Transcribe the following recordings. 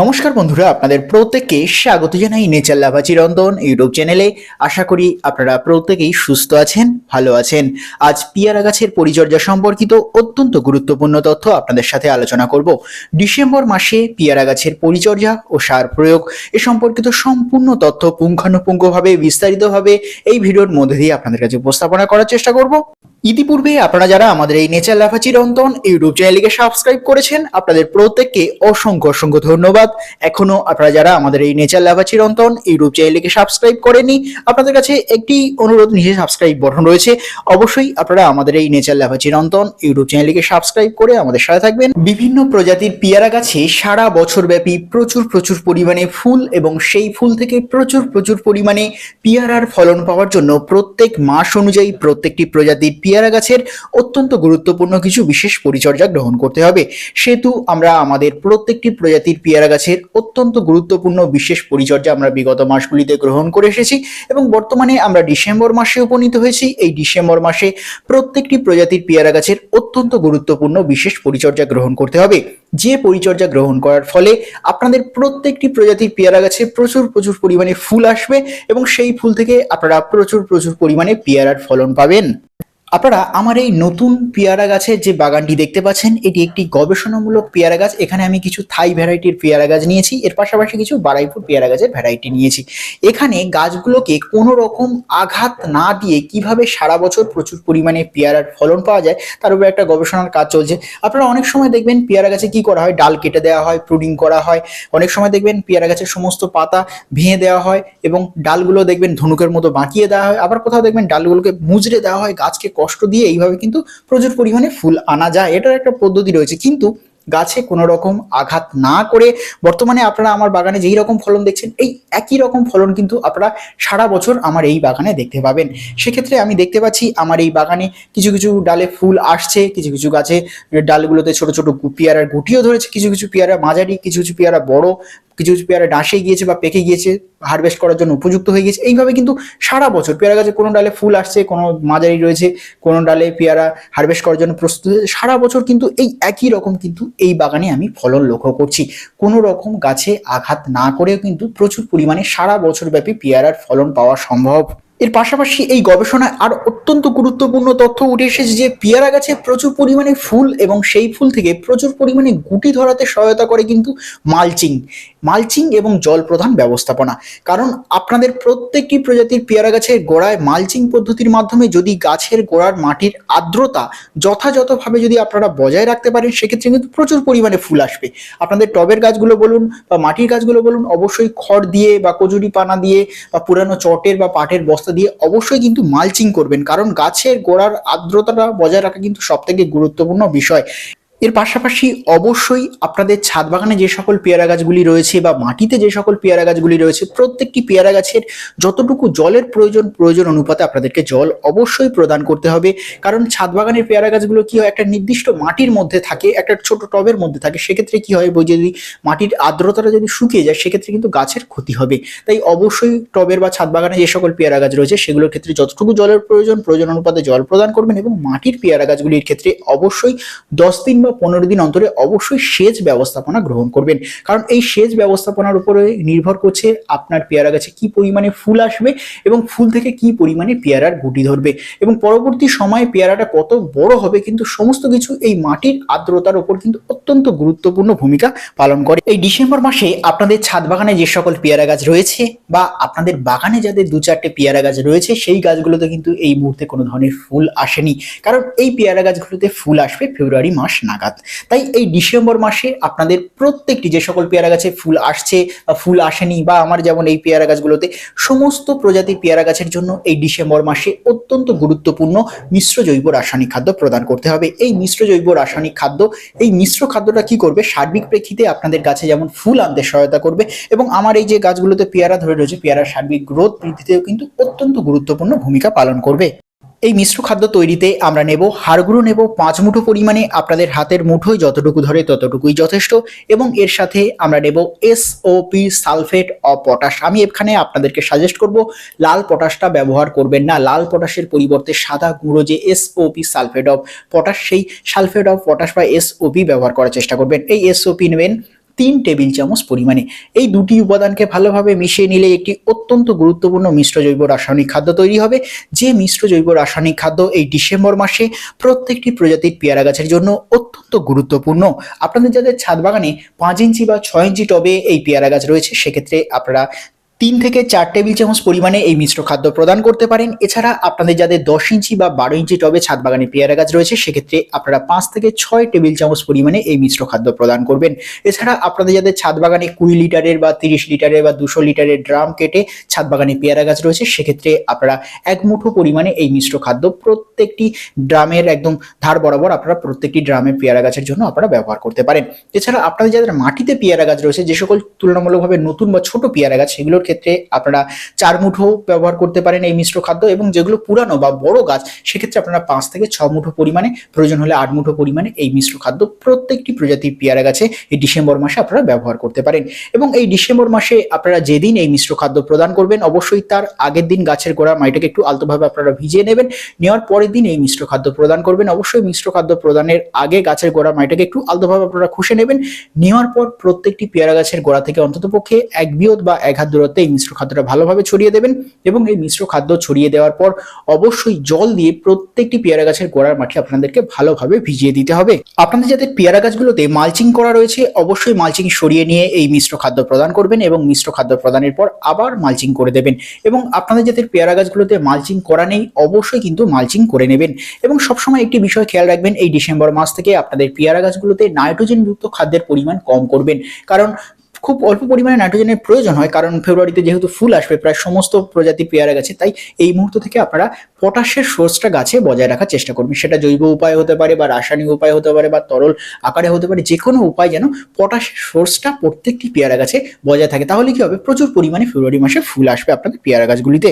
নমস্কার বন্ধুরা, আপনাদের প্রত্যেককে স্বাগত জানাই নেচার লাভা চিরন্তন ইউটিউব চ্যানেলে। আশা করি আপনারা প্রত্যেকেই সুস্থ আছেন, ভালো আছেন। আজ পিয়ারা গাছের পরিচর্যা সম্পর্কিত অত্যন্ত গুরুত্বপূর্ণ তথ্য আপনাদের সাথে আলোচনা করব। ডিসেম্বর মাসে পিয়ারা গাছের পরিচর্যা ও সার প্রয়োগ এ সম্পর্কিত সম্পূর্ণ তথ্য পুঙ্খানুপুঙ্খভাবে বিস্তারিতভাবে এই ভিডিওর মধ্যে দিয়ে আপনাদের কাছে উপস্থাপনা করার চেষ্টা করব। ইতিপূর্বে আপনারা যারা আমাদের এই নেচার লাফা চিরন্তন ইউটিউব চ্যানেলকে সাবস্ক্রাইব করেছেন, আপনাদের প্রত্যেককে অসংখ্য অসংখ্য ধন্যবাদ। এখনও আপনারা যারা আমাদের এই নেচার লাভা চিরন্তন ইউটিউব চ্যানেলকে সাবস্ক্রাইব করেনি আপনাদের কাছে একটি অনুরোধ, নিচে সাবস্ক্রাইব বটন রয়েছে। অবশ্যই আপনারা আমাদের এই নেচার লাভা চিরন্তন ইউটিউব চ্যানেলকে সাবস্ক্রাইব করে আমাদের সাথে থাকবেন। বিভিন্ন প্রজাতির পিয়ারা গাছে সারা বছর ব্যাপী প্রচুর প্রচুর পরিমাণে ফুল এবং সেই ফুল থেকে প্রচুর প্রচুর পরিমাণে পিয়ারার ফলন পাওয়ার জন্য প্রত্যেক মাস অনুযায়ী প্রত্যেকটি প্রজাতির পিয়ারা গাছের অত্যন্ত গুরুত্বপূর্ণ কিছু বিশেষ পরিচর্যা গ্রহণ করতে হবে। সেহেতু আমরা আমাদের প্রত্যেকটি প্রজাতির পেয়ারা গাছের অত্যন্ত গুরুত্বপূর্ণ বিশেষ পরিচর্যা আমরা বিগত মাসগুলিতে গ্রহণ করে এসেছি এবং বর্তমানে আমরা ডিসেম্বর মাসে উপনীত হয়েছি। এই ডিসেম্বর মাসে প্রত্যেকটি প্রজাতির পেয়ারা গাছের অত্যন্ত গুরুত্বপূর্ণ বিশেষ পরিচর্যা গ্রহণ করতে হবে। যে পরিচর্যা গ্রহণ করার ফলে আপনাদের প্রত্যেকটি প্রজাতির পেয়ারা গাছে প্রচুর প্রচুর পরিমাণে ফুল আসবে এবং সেই ফুল থেকে আপনারা প্রচুর প্রচুর পরিমাণে পেয়ারার ফলন পাবেন। আপনারা আমার এই নতুন পেয়ারা গাছের যে বাগানটি দেখতে পাচ্ছেন, এটি একটি গবেষণামূলক পেয়ারা গাছ। এখানে আমি কিছু থাই ভ্যারাইটির পেয়ারা গাছ নিয়েছি, এর পাশাপাশি কিছু বারাইপুর পেয়ারা গাছের ভ্যারাইটি নিয়েছি। এখানে গাছগুলোকে কোনো রকম আঘাত না দিয়ে কীভাবে সারা বছর প্রচুর পরিমাণে পেয়ারার ফলন পাওয়া যায়, তার উপরে একটা গবেষণার কাজ চলছে। আপনারা অনেক সময় দেখবেন পেয়ারা গাছে কি করা হয়, ডাল কেটে দেওয়া হয়, প্রুডিং করা হয়। অনেক সময় দেখবেন পেয়ারা গাছের সমস্ত পাতা ভেঙে দেওয়া হয় এবং ডালগুলো দেখবেন ধনুকের মতো বাঁকিয়ে দেওয়া হয়। আবার কোথাও দেখবেন ডালগুলোকে মুজড়ে দেওয়া হয়, গাছকে কষ্ট দিয়ে এইভাবে কিন্তু প্রচুর পরিমাণে ফুল আনা যায়। এটার একটা পদ্ধতি রয়েছে। কিন্তু গাছে কোনো রকম আঘাত না করে বর্তমানে আপনারা আমার বাগানে যেই রকম ফলন দেখছেন, এই একই রকম ফলন কিন্তু আপনারা সারা বছর আমার এই বাগানে দেখতে পাবেন। সেক্ষেত্রে আমি দেখতে পাচ্ছি আমার এই বাগানে কিছু কিছু ডালে ফুল আসছে, কিছু কিছু গাছে ডালগুলোতে ছোট ছোট পেয়ারার গুটিও ধরেছে, কিছু কিছু পেয়ারা মাঝারি, কিছু কিছু পেয়ারা বড় কিছু কিছু পেয়ারা ডাঁসে গিয়েছে বা পেকে গিয়েছে হারভেস্ট করার জন্য উপযুক্ত হয়ে গেছে এইভাবে কিন্তু সারা বছর পেয়ারা গাছে কোনো ডালে ফুল আসছে, কোনো মাঝারি রয়েছে, কোনো ডালে পেয়ারা হারভেস্ট করার জন্য প্রস্তুত হয়েছে। সারা বছর কিন্তু এই একই রকম কিন্তু এই বাগানে আমি ফলন লক্ষ্য করছি। কোনো রকম গাছে আঘাত না করেও কিন্তু প্রচুর পরিমাণে সারা বছর ব্যাপী পেয়ারার ফলন পাওয়া সম্ভব। এর পাশাপাশি এই গবেষণায় আর অত্যন্ত গুরুত্বপূর্ণ তথ্য উঠে এসেছে যে পেয়ারা গাছে প্রচুর পরিমাণে ফুল এবং সেই ফুল থেকে প্রচুর পরিমাণে গুটি ধরাতে সহায়তা করে কিন্তু মালচিং। মালচিং এবং জল প্রধান ব্যবস্থাপনা। কারণ আপনাদের প্রত্যেকটি প্রজাতির পেয়ারা গাছের গোড়ায় মালচিং পদ্ধতির মাধ্যমে যদি গাছের গোড়ার মাটির আর্দ্রতা যথাযথভাবে যদি আপনারা বজায় রাখতে পারেন, সেক্ষেত্রে কিন্তু প্রচুর পরিমাণে ফুল আসবে। আপনাদের টবের গাছগুলো বলুন বা মাটির গাছগুলো বলুন, অবশ্যই খড় দিয়ে বা কচুরি পানা দিয়ে বা পুরানো চটের বা পাটের বস্তা দিয়ে অবশ্যই কিন্তু মালচিং করবেন। কারণ গাছের গোড়ার আর্দ্রতাটা বজায় রাখা কিন্তু সব থেকে গুরুত্বপূর্ণ বিষয়। এর পাশাপাশি অবশ্যই আপনাদের ছাদ বাগানে যে সকল পেয়ারা গাছগুলি রয়েছে বা মাটিতে যে সকল পেয়ারা গাছগুলি রয়েছে, প্রত্যেকটি পেয়ারা গাছের যতটুকু জলের প্রয়োজন প্রয়োজন অনুপাতে আপনাদেরকে জল অবশ্যই প্রদান করতে হবে। কারণ ছাদ বাগানের পেয়ারা গাছগুলো কি হয়? একটা নির্দিষ্ট মাটির মধ্যে থাকে, একটা ছোট টবের মধ্যে থাকে। সেক্ষেত্রে কি হয়? বই যদি মাটির আর্দ্রতাটা যদি শুকিয়ে যায়, সেক্ষেত্রে কিন্তু গাছের ক্ষতি হবে। তাই অবশ্যই টবের বা ছাদ বাগানে যে সকল পেয়ারা গাছ রয়েছে, সেগুলোর ক্ষেত্রে যতটুকু জলের প্রয়োজন প্রয়োজন অনুপাতে জল প্রদান করবেন এবং মাটির পেয়ারা গাছগুলির ক্ষেত্রে অবশ্যই দশ দিন বা পনেরো দিন অন্তরে অবশ্যই সেচ ব্যবস্থাপনা গ্রহণ করবেন। কারণ এই সেচ ব্যবস্থাপনার উপরে নির্ভর করছে আপনার পেয়ারা গাছে কি পরিমাণে ফুল আসবে এবং ফুল থেকে কি পরিমাণে পেয়ারার গুটি ধরবে। এবং পরবর্তী সময়ে পেয়ারাটা কত বড় হবে কিন্তু সমস্ত কিছু এই মাটির আর্দ্রতার উপর কিন্তু অত্যন্ত গুরুত্বপূর্ণ ভূমিকা পালন করে। এই ডিসেম্বর মাসে আপনাদের ছাদ বাগানে যে সকল পেয়ারা গাছ রয়েছে বা আপনাদের বাগানে যাদের দু চারটে পেয়ারা গাছ রয়েছে সেই গাছগুলোতে কিন্তু এই মুহূর্তে কোনো ধরনের ফুল আসেনি। কারণ এই পেয়ারা গাছগুলোতে ফুল আসবে ফেব্রুয়ারি মাস নাগাদ। তাই এই ডিসেম্বর মাসে আপনাদের প্রত্যেকটি যে সকল পেয়ারা গাছে ফুল আসছে বা ফুল আসেনি বা আমার যেমন এই পেয়ারা গাছগুলোতে, সমস্ত প্রজাতির পেয়ারা গাছের জন্য এই ডিসেম্বর মাসে অত্যন্ত গুরুত্বপূর্ণ মিশ্র জৈব রাসায়নিক খাদ্য প্রদান করতে হবে। এই মিশ্র জৈব রাসায়নিক খাদ্য, এই মিশ্র খাদ্যটা কি করবে? সার্বিক প্রেক্ষিতে আপনাদের গাছে যেমন ফুল আনতে সহায়তা করবে এবং আমার এই যে গাছগুলোতে পেয়ারা ধরে রয়েছে পেয়ারা সার্বিক গ্রোথ বৃদ্ধিতেও কিন্তু অত্যন্ত গুরুত্বপূর্ণ ভূমিকা পালন করবে। এই মিশ্র খাদ্য তৈরিতে আমরা নেব হাড়গুঁড়ো, নেব পাঁচ মুঠো পরিমাণে আপনাদের হাতের মুঠোয় যতটুকু ধরে ততটুকুই যথেষ্ট এবং এর সাথে আমরা নেব এসওপি সালফেট অফ পটাশ। আমি এখানে আপনাদেরকে সাজেস্ট করব, লাল পটাশটা ব্যবহার করবেন না। লাল পটাশের পরিবর্তে সাদা গুঁড়ো যে এসওপি সালফেট অফ পটাশ, সেই সালফেট অফ পটাশ বা এসওপি ব্যবহার করার চেষ্টা করবেন। এই এসওপি নেবেন তিন টেবিল চামচ পরিমাণে। এই দুটি উপাদানকে ভালোভাবে মিশিয়ে নিলে একটি অত্যন্ত গুরুত্বপূর্ণ মিশ্র জৈব রাসায়নিক খাদ্য তৈরি হবে। যে মিশ্র জৈব রাসায়নিক খাদ্য এই ডিসেম্বর মাসে প্রত্যেকটি প্রজাতির পেয়ারা গাছের জন্য অত্যন্ত গুরুত্বপূর্ণ। আপনাদের যাদের ছাদ বাগানে পাঁচ ইঞ্চি বা ছয় ইঞ্চি টবে এই পেয়ারা গাছ রয়েছে, সেক্ষেত্রে আপনারা তিন থেকে চার টেবিল চামচ পরিমাণে এই মিশ্র খাদ্য প্রদান করতে পারেন। এছাড়া আপনাদের যাদের দশ ইঞ্চি বা বারো ইঞ্চি টবে ছাদ বাগানে পেয়ারা গাছ রয়েছে, সেক্ষেত্রে আপনারা পাঁচ থেকে ছয় টেবিল চামচ পরিমাণে এই মিশ্র খাদ্য প্রদান করবেন। এছাড়া আপনাদের যাদের ছাদ বাগানে কুড়ি লিটারের বা তিরিশ লিটারের বা দুশো লিটারের ড্রাম কেটে ছাদ বাগানে পেয়ারা গাছ রয়েছে, সেক্ষেত্রে আপনারা এক মুঠো পরিমাণে এই মিশ্র খাদ্য প্রত্যেকটি ড্রামের একদম ধার বরাবর আপনারা প্রত্যেকটি ড্রামের পেয়ারা গাছের জন্য আপনারা ব্যবহার করতে পারেন। এছাড়া আপনাদের যাদের মাটিতে পেয়ারা গাছ রয়েছে, যে সকল তুলনামূলকভাবে নতুন বা ছোট পেয়ারা গাছ, সেগুলোর ক্ষেত্রে আপনারা চার মুঠো ব্যবহার করতে পারেন এই মিশ্র খাদ্য এবং যেগুলো পুরানো বা বড় গাছ, সেক্ষেত্রে আপনারা পাঁচ থেকে ছ মুঠো পরিমাণে, প্রয়োজন হলে আট মুঠো পরিমাণে এই মিশ্র খাদ্য প্রত্যেকটি প্রজাতির পেয়ারা গাছে এই ডিসেম্বর মাসে আপনারা ব্যবহার করতে পারেন। এবং এই ডিসেম্বর মাসে আপনারা যেদিন এই মিশ্র খাদ্য প্রদান করবেন, অবশ্যই তার আগের দিন গাছের গোড়া মাটিটাকে একটু আলতোভাবে আপনারা ভিজিয়ে নেবেন, নেওয়ার পরের দিন এই মিশ্র খাদ্য প্রদান করবেন। অবশ্যই মিশ্র খাদ্য প্রদানের আগে গাছের গোড়া মাটিটাকে একটু আলতোভাবে আপনারা খুশে নেবেন। নেওয়ার পর প্রত্যেকটি পেয়ারা গাছের গোড়া থেকে অন্তত পক্ষে এক বিয়ত বা এক হাত দূরত্বে এই মিশ্র খাদ্যটা ভালোভাবে ছড়িয়ে দেবেন এবং এই মিশ্র খাদ্য ছড়িয়ে দেওয়ার পর অবশ্যই জল দিয়ে প্রত্যেকটি পেয়ারা গাছের গোড়ার মাটি আপনাদেরকে ভালোভাবে ভিজিয়ে দিতে হবে। আপনাদের যাদের পেয়ারা গাছগুলোতে মালচিং করা রয়েছে, অবশ্যই মালচিং সরিয়ে নিয়ে এই মিশ্র খাদ্য প্রদান করবেন এবং মিশ্র খাদ্য প্রদানের পর আবার মালচিং করে দেবেন। এবং আপনাদের যাদের পেয়ারা গাছগুলোতে মালচিং করা নেই, অবশ্যই কিন্তু মালচিং করে নেবেন। এবং সবসময় একটি বিষয় খেয়াল রাখবেন, এই ডিসেম্বর মাস থেকে আপনাদের পেয়ারা গাছগুলোতে নাইট্রোজেনযুক্ত খাদ্যের পরিমাণ কম করবেন। কারণ খুব অল্প পরিমাণে নাইট্রোজেনের প্রয়োজন হয়, কারণ ফেব্রুয়ারিতে যেহেতু ফুল আসবে, প্রায় সমস্ত প্রজাতির পেয়ারা গাছে, তাই এই মুহূর্ত থেকে আপনারা পটাশের সোর্সটা গাছে বজায় রাখার চেষ্টা করবেন সেটা জৈব উপায় হতে পারে বা রাসায়নিক উপায় হতে পারে বা তরল আকারে হতে পারে যে কোনো উপায় যেন পটাশের সোর্সটা প্রত্যেকটি পেয়ারা গাছে বজায় থাকে। তাহলে কি হবে? প্রচুর পরিমাণে ফেব্রুয়ারি মাসে ফুল আসবে আপনাদের পেয়ারা গাছগুলিতে।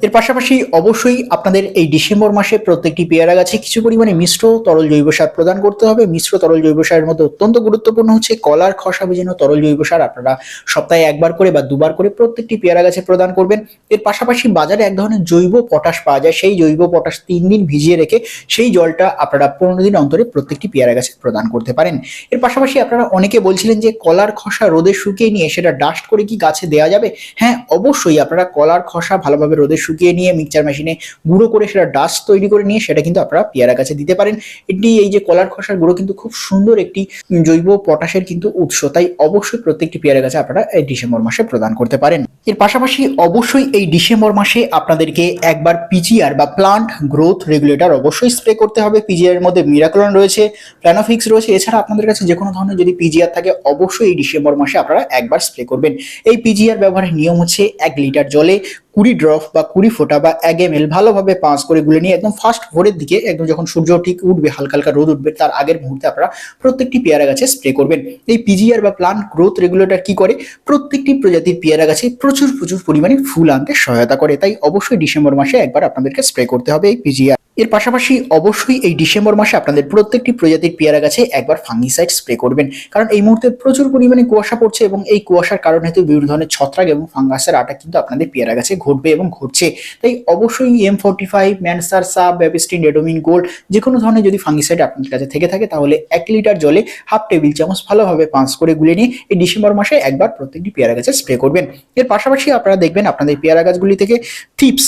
এর পাশাপাশি অবশ্যই আপনাদের এই ডিসেম্বর মাসে প্রত্যেকটি পেয়ারা গাছে কিছু পরিমাণে মিশ্র তরল জৈব সার প্রদান করতে হবে। মিশ্র তরল জৈব সারের মধ্যে অত্যন্ত গুরুত্বপূর্ণ হচ্ছে কলার খসা ভেজানো তরল জৈব সার। আপনারা সপ্তাহে একবার করে বা দুবার করে প্রত্যেকটি পেয়ারা গাছে প্রদান করবেন। এর পাশাপাশি বাজারে এক ধরনের জৈব পটাশ পাওয়া যায়। সেই জৈব পটাশ তিন দিন ভিজিয়ে রেখে সেই জলটা আপনারা পনেরো দিন অন্তরে প্রত্যেকটি পেয়ারা গাছে প্রদান করতে পারেন। এর পাশাপাশি আপনারা অনেকে বলছিলেন যে কলার খসা রোদে শুকিয়ে নিয়ে সেটা ডাস্ট করে কি গাছে দেওয়া যাবে? হ্যাঁ অবশ্যই আপনারা কলার খসা ভালোভাবে রোদে শুকিয়ে নিয়ে মিক্সচার মেশিনে গুঁড়ো করে সেটা ডাস্ট তৈরি করে নিয়ে সেটা কিন্তু আপনারা পেয়ারা গাছে দিতে পারেন। এটি এই যে কলার খসার গুঁড়ো কিন্তু খুব সুন্দর একটি জৈব পটাশের কিন্তু উৎস। তাই অবশ্যই প্রত্যেকটি পেয়ারা গাছে আপনারা এই ডিসেম্বর মাসে প্রদান করতে পারেন। এর পাশাপাশি অবশ্যই এই ডিসেম্বর মাসে আপনাদেরকে একবার পিজিআর বা প্লান্ট গ্রোথ রেগুলেটর অবশ্যই স্প্রে করতে হবে। পিজিআর এর মধ্যে মিরাকলন রয়েছে প্ল্যানোফিক্স রয়েছে। এছাড়া আপনাদের কাছে যে কোনো ধরনের যদি পিজিআর থাকে, অবশ্যই এই ডিসেম্বর মাসে আপনারা একবার স্প্রে করবেন। এই পিজিআর ব্যবহারের নিয়ম হচ্ছে এক লিটার জলে কুড়ি ড্রপ বা কুড়ি ফোটা বা এক এম এল ভালোভাবে পাঁচ করে গুলে নিয়ে একদম ফার্স্ট ভোরের দিকে একদম যখন সূর্য ঠিক উঠবে হালকা হালকা রোদ উঠবে, তার আগের মুহূর্তে আপনারা প্রত্যেকটি পেয়ারা গাছে স্প্রে করবেন। এই পিজিআর বা প্লান্ট গ্রোথ রেগুলেটর কি করে? প্রত্যেকটি প্রজাতির পেয়ারা গাছে প্রচুর প্রচুর পরিমাণে ফুল আনতে সহায়তা করে। তাই অবশ্যই ডিসেম্বর মাসে একবার আপনাদেরকে স্প্রে করতে হবে এই পিজিআর এর পাশাপাশি অবশ্যই এই ডিসেম্বর মাসে আপনাদের প্রত্যেকটি প্রজাতির পেয়ারা গাছে একবার ফাঙ্গিসাইড স্প্রে করবেন। কারণ এই মুহূর্তে প্রচুর পরিমাণে কুয়াশা পড়ছে এবং এই কুয়াশার কারণে তো বিভিন্ন ধরনের ছত্রাক এবং ফাঙ্গাসের আটা কিন্তু আপনাদের পেয়ারা গাছে ঘটবে এবং ঘটছে। তাই অবশ্যই এম ফোর্টি ফাইভ ম্যানসার সাব ব্যাবিস্টিন রেডোমিন গোল্ড যে কোনো ধরনের যদি ফাঙ্গিসাইড আপনার কাছে থেকে থাকে তাহলে এক লিটার জলে হাফ টেবিল চামচ ভালোভাবে পাঁচ করে গুলে নিয়ে এই ডিসেম্বর মাসে একবার প্রত্যেকটি পেয়ারা গাছে স্প্রে করবেন। এর পাশাপাশি আপনারা দেখবেন আপনাদের পেয়ারা গাছগুলি থেকে থিপস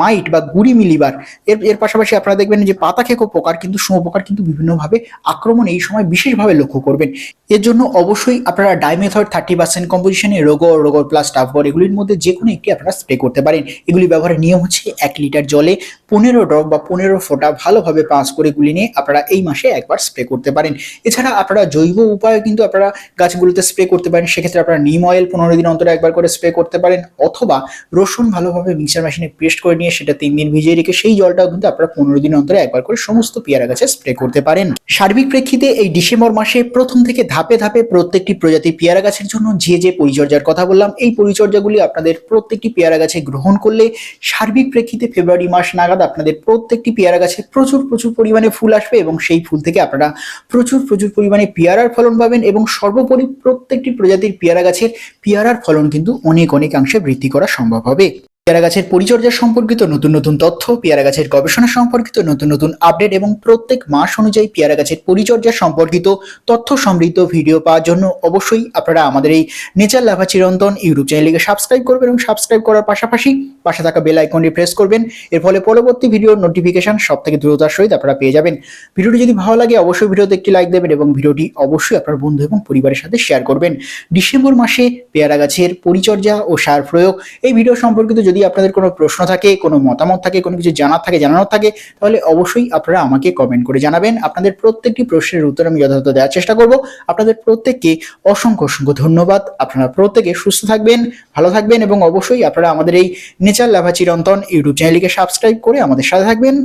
মাইট বা গুড়ি মিলিবার এর এর পাশাপাশি আপনারা দেখবেন যে পাতা খেকো পোকার কিন্তু শুঁয়োপোকার কিন্তু বিভিন্নভাবে আক্রমণ এই সময় বিশেষভাবে লক্ষ্য করবেন। এর জন্য অবশ্যই আপনারা ডাইমেথড থার্টি পার্সেন্ট কম্পোজিশনে রোগো রোগো প্লাস টাফগর এগুলির মধ্যে যে কোনো একটি আপনারা স্প্রে করতে পারেন। এগুলি ব্যবহারের নিয়ম হচ্ছে এক লিটার জলে পনেরো ড্রপ বা পনেরো ফোঁটা ভালোভাবে পাঁচ করে গুলি নিয়ে আপনারা এই মাসে একবার স্প্রে করতে পারেন। এছাড়া আপনারা জৈব উপায়ে কিন্তু আপনারা গাছগুলোতে স্প্রে করতে পারেন। সেক্ষেত্রে আপনারা নিম অয়েল পনেরো দিন অন্তরে একবার করে স্প্রে করতে পারেন অথবা রসুন ভালোভাবে মিক্সার মেশিনে পেস্ট করে নিয়ে সেটা তিন দিন ভিজিয়ে রেখে সেই জলটাও কিন্তু আপনারা পনেরো দিন অন্তরে একবার করে সমস্ত পেয়ারা গাছে স্প্রে করতে পারেন। সার্বিক প্রেক্ষিতে এই ডিসেম্বর মাসে প্রথম থেকে ধাপে ধাপে প্রত্যেকটি প্রজাতির পেয়ারা গাছের জন্য যে যে পরিচর্যার কথা বললাম, এই পরিচর্যাগুলি আপনাদের প্রত্যেকটি পেয়ারা গাছে গ্রহণ করলে সার্বিক প্রেক্ষিতে ফেব্রুয়ারি মাস নাগাদ আপনাদের প্রত্যেকটি পেয়ারা গাছে প্রচুর প্রচুর পরিমাণে ফুল আসবে এবং সেই ফুল থেকে আপনারা প্রচুর প্রচুর পরিমাণে পেয়ারার ফলন পাবেন এবং সর্বোপরি প্রত্যেকটি প্রজাতির পেয়ারা গাছের পেয়ারার ফলন কিন্তু অনেক, অনেকাংশে বৃদ্ধি করা সম্ভব হবে। পেয়ারা গাছের পরিচর্যা সম্পর্কিত নতুন নতুন তথ্য, পেয়ারা গাছের গবেষণা সম্পর্কিত নতুন নতুন আপডেট এবং প্রত্যেক মাস অনুযায়ী পেয়ারা গাছের পরিচর্যা সম্পর্কিত তথ্য সমৃদ্ধ ভিডিও পাওয়ার জন্য অবশ্যই আপনারা আমাদের এই নেচার লাভা চিরন্তন ইউটিউব চ্যানেলকে সাবস্ক্রাইব করবেন এবং সাবস্ক্রাইব করার পাশাপাশি পাশে থাকা বেল আইকনটি প্রেস করবেন। এর ফলে পরবর্তী ভিডিওর নোটিফিকেশন সব থেকে দ্রুততার সহিত আপনারা পেয়ে যাবেন। ভিডিওটি যদি ভালো লাগে, অবশ্যই ভিডিওতে একটি লাইক দেবেন এবং ভিডিওটি অবশ্যই আপনার বন্ধু এবং পরিবারের সাথে শেয়ার করবেন। ডিসেম্বর মাসে পেয়ারা গাছের পরিচর্যা ও সার প্রয়োগ। এই ভিডিও সম্পর্কিত যদি আপনাদের কোনো প্রশ্ন থাকে, কোনো মতামত থাকে, কোনো কিছু জানার থাকে, জানানোর থাকে, তাহলে অবশ্যই আপনারা আমাকে কমেন্ট করে জানাবেন। আপনাদের প্রত্যেকটি প্রশ্নের উত্তর আমি যথাযথ দেওয়ার চেষ্টা করব। আপনাদের প্রত্যেককে অসংখ্য অসংখ্য ধন্যবাদ। আপনারা প্রত্যেকে সুস্থ থাকবেন, ভালো থাকবেন এবং অবশ্যই আপনারা আমাদের এই নেচার লাভা চিরন্তন ইউটিউব চ্যানেলকে সাবস্ক্রাইব করে আমাদের সাথে থাকবেন।